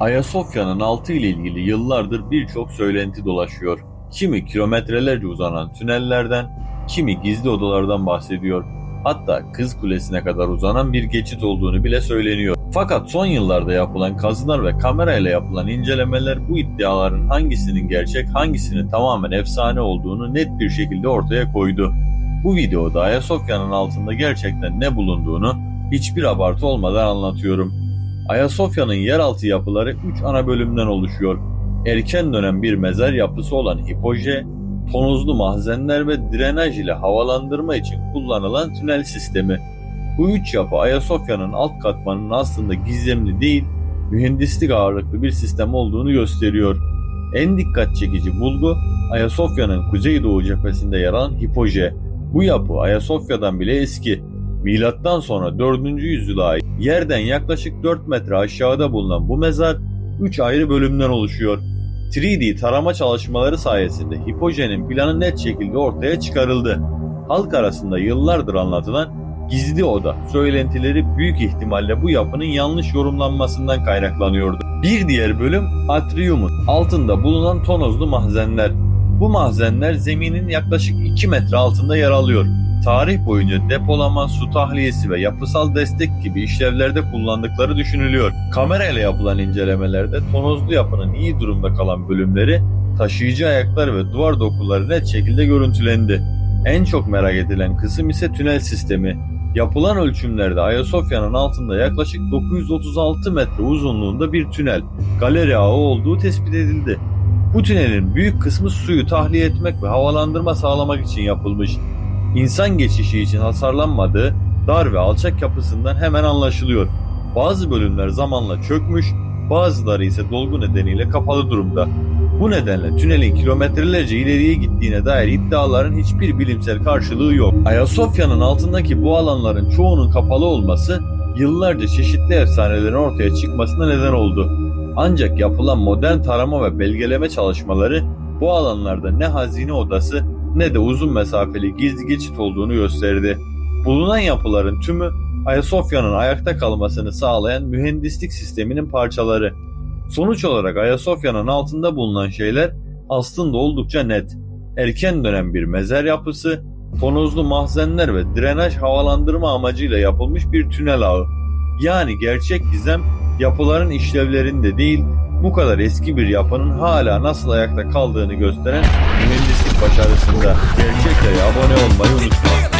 Ayasofya'nın altı ile ilgili yıllardır birçok söylenti dolaşıyor. Kimi kilometrelerce uzanan tünellerden, kimi gizli odalardan bahsediyor. Hatta Kız Kulesi'ne kadar uzanan bir geçit olduğunu bile söyleniyor. Fakat son yıllarda yapılan kazılar ve kamerayla yapılan incelemeler bu iddiaların hangisinin gerçek, hangisinin tamamen efsane olduğunu net bir şekilde ortaya koydu. Bu videoda Ayasofya'nın altında gerçekten ne bulunduğunu hiçbir abartı olmadan anlatıyorum. Ayasofya'nın yeraltı yapıları 3 ana bölümden oluşuyor. Erken dönem bir mezar yapısı olan hipoje, tonuzlu mahzenler ve drenaj ile havalandırma için kullanılan tünel sistemi. Bu üç yapı Ayasofya'nın alt katmanının aslında gizemli değil, mühendislik ağırlıklı bir sistem olduğunu gösteriyor. En dikkat çekici bulgu Ayasofya'nın kuzeydoğu cephesinde yer alan hipoje. Bu yapı Ayasofya'dan bile eski. Milattan sonra 4. yüzyıla ait yerden yaklaşık 4 metre aşağıda bulunan bu mezar 3 ayrı bölümden oluşuyor. 3D tarama çalışmaları sayesinde hipojenin planı net şekilde ortaya çıkarıldı. Halk arasında yıllardır anlatılan gizli oda söylentileri büyük ihtimalle bu yapının yanlış yorumlanmasından kaynaklanıyordu. Bir diğer bölüm atriumun altında bulunan tonozlu mahzenler. Bu mahzenler zeminin yaklaşık 2 metre altında yer alıyor. Tarih boyunca depolama, su tahliyesi ve yapısal destek gibi işlevlerde kullandıkları düşünülüyor. Kamerayla yapılan incelemelerde tonozlu yapının iyi durumda kalan bölümleri, taşıyıcı ayaklar ve duvar dokuları net şekilde görüntülendi. En çok merak edilen kısım ise tünel sistemi. Yapılan ölçümlerde Ayasofya'nın altında yaklaşık 936 metre uzunluğunda bir tünel, galeri ağı olduğu tespit edildi. Bu tünelin büyük kısmı suyu tahliye etmek ve havalandırma sağlamak için yapılmış. İnsan geçişi için hasarlanmadığı dar ve alçak yapısından hemen anlaşılıyor. Bazı bölümler zamanla çökmüş, bazıları ise dolgu nedeniyle kapalı durumda. Bu nedenle tünelin kilometrelerce ileriye gittiğine dair iddiaların hiçbir bilimsel karşılığı yok. Ayasofya'nın altındaki bu alanların çoğunun kapalı olması yıllarca çeşitli efsanelerin ortaya çıkmasına neden oldu. Ancak yapılan modern tarama ve belgeleme çalışmaları bu alanlarda ne hazine odası ne de uzun mesafeli gizli geçit olduğunu gösterdi. Bulunan yapıların tümü Ayasofya'nın ayakta kalmasını sağlayan mühendislik sisteminin parçaları. Sonuç olarak Ayasofya'nın altında bulunan şeyler aslında oldukça net. Erken dönem bir mezar yapısı, tonozlu mahzenler ve drenaj havalandırma amacıyla yapılmış bir tünel ağı. Yani gerçek gizem yapıların işlevlerinde değil, bu kadar eski bir yapının hala nasıl ayakta kaldığını gösteren mühendislik başarısında. Gerçeklere abone olmayı unutmayın.